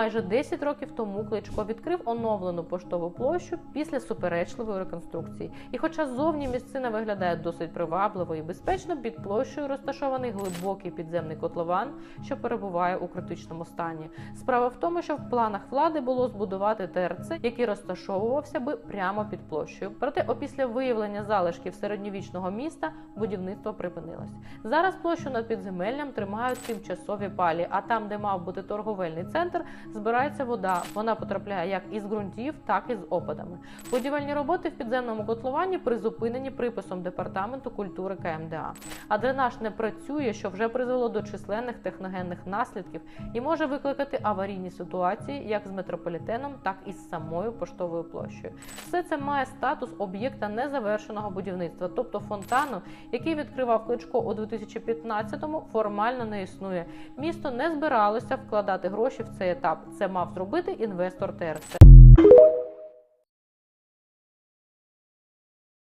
Майже 10 років тому Кличко відкрив оновлену поштову площу після суперечливої реконструкції. І хоча зовні місцина виглядає досить привабливо і безпечно, під площею розташований глибокий підземний котлован, що перебуває у критичному стані. Справа в тому, що в планах влади було збудувати ТРЦ, який розташовувався би прямо під площею. Проте, опісля виявлення залишків середньовічного міста будівництво припинилось. Зараз площу над підземеллям тримають тимчасові палі, а там, де мав бути торговельний центр, збирається вода. Вона потрапляє як із ґрунтів, так і з опадами. Будівельні роботи в підземному котловані призупинені приписом департаменту культури КМДА. А дренаж не працює, що вже призвело до численних техногенних наслідків і може викликати аварійні ситуації як з метрополітеном, так і з самою поштовою площею. Все це має статус об'єкта незавершеного будівництва, тобто фонтану, який відкривав Кличко у 2015-му, формально не існує. Місто не збиралося вкладати гроші в цей етап. Це мав зробити інвестор ТРЦ.